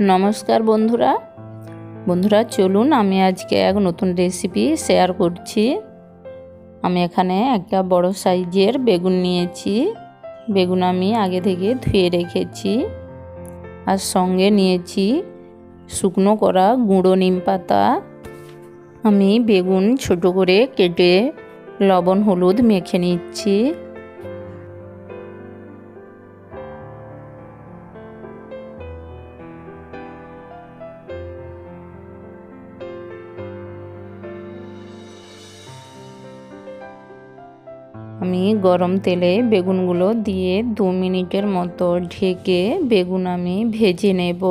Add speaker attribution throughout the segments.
Speaker 1: নমস্কার বন্ধুরা। বন্ধুরা, চলুন আমি আজকে এক নতুন রেসিপি শেয়ার করছি। আমি এখানে একটা বড় সাইজের বেগুন নিয়েছি। বেগুন আমি আগে থেকে ধুয়ে রেখেছি। আর সঙ্গে নিয়েছি শুকনো করা গুঁড়ো নিম পাতা। আমি বেগুন ছোট করে কেটে লবণ, হলুদ মেখে নিচ্ছি। আমি গরম তেলে বেগুনগুলো দিয়ে দু মিনিটের মতো ঢেকে বেগুন আমি ভেজে নেব।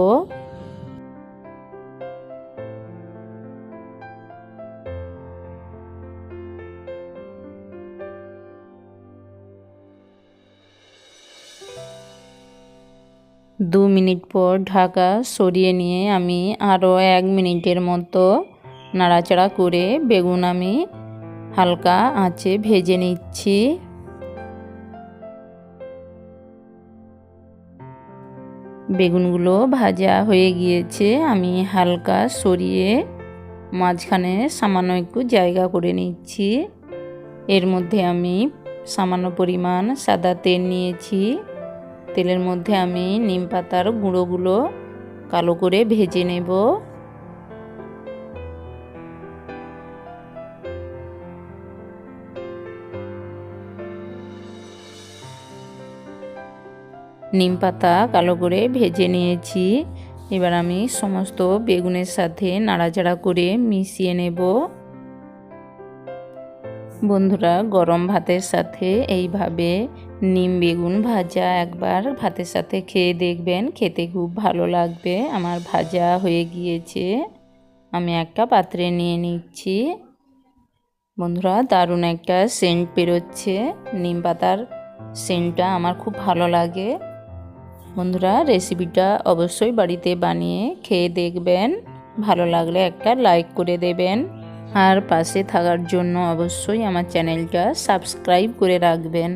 Speaker 1: দু মিনিট পর ঢাকা সরিয়ে নিয়ে আমি আরও এক মিনিটের মতো নাড়াচাড়া করে বেগুন আমি হালকা আঁচে ভেজে নিচ্ছি। বেগুনগুলো ভাজা হয়ে গিয়েছে, আমি হালকা সরিয়ে মাঝখানে সামান্য একটু জায়গা করে নিচ্ছি। এর মধ্যে আমি সামান্য পরিমাণ সাদা তেল নিয়েছি। তেলের মধ্যে আমি নিম পাতার গুঁড়োগুলো কালো করে ভেজে নেব। নিম পাতা কালো করে ভেজে নিয়েছি। এবার আমি সমস্ত বেগুনের সাথে নাড়াচাড়া করে মিশিয়ে নেব। বন্ধুরা, গরম ভাতের সাথে এইভাবে নিম বেগুন ভাজা একবার ভাতের সাথে খেয়ে দেখবেন, খেতে খুব ভালো লাগবে। আমার ভাজা হয়ে গিয়েছে। আমি একটা পাত্রে নিয়ে নিচ্ছি। বন্ধুরা, দারুণ একটা সেন্ট বেরোচ্ছে। নিম পাতার সেন্টটা আমার খুব ভালো লাগে। বন্ধুরা রেসিপিটা অবশ্যই বাড়িতে বানিয়ে খেয়ে দেখবেন। ভালো লাগলে একটা লাইক করে দেবেন। আর পাশে থাকার জন্য অবশ্যই আমার চ্যানেলটা সাবস্ক্রাইব করে রাখবেন।